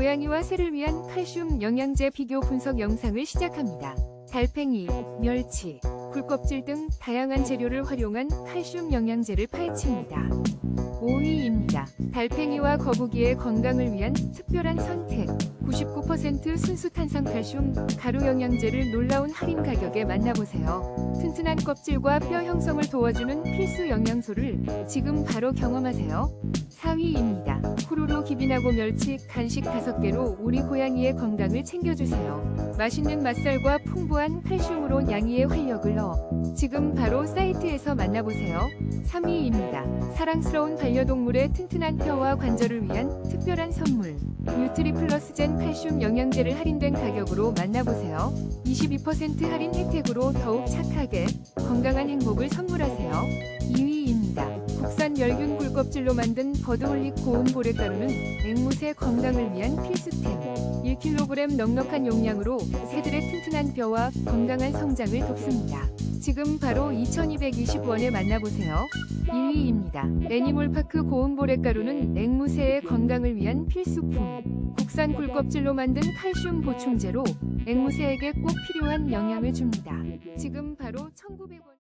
고양이와 새를 위한 칼슘 영양제 비교 분석 영상을 시작합니다. 달팽이, 멸치, 굴껍질 등 다양한 재료를 활용한 칼슘 영양제를 파헤칩니다. 5위입니다. 달팽이와 거북이의 건강을 위한 특별한 선택. 99% 순수 탄산 칼슘 가루 영양제를 놀라운 할인 가격에 만나보세요. 튼튼한 껍질과 뼈 형성을 도와주는 필수 영양소를 지금 바로 경험하세요. 4위입니다. 후루루 기빈하고 멸치 간식 5개로 우리 고양이의 건강을 챙겨주세요. 맛있는 맛살과 풍부한 칼슘으로 양이의 활력을 넣어 지금 바로 사이트에서 만나보세요. 3위입니다. 사랑스러운 반려동물의 튼튼한 뼈와 관절을 위한 특별한 선물. 뉴트리 플러스 젠 칼슘 영양제를 할인된 가격으로 만나보세요. 22% 할인 혜택으로 더욱 착하게 건강한 행복을 선물하세요. 2위입니다. 국산 멸균 굴껍질로 만든 버드홀릭 고운 보레가루는 앵무새 건강을 위한 필수템. 1kg 넉넉한 용량으로 새들의 튼튼한 뼈와 건강한 성장을 돕습니다. 지금 바로 2220원에 만나보세요. 2위입니다. 애니몰파크 고운 보레가루는 앵무새의 건강을 위한 필수품. 국산 굴껍질로 만든 칼슘 보충제로 앵무새에게 꼭 필요한 영양을 줍니다. 지금 바로 1900원.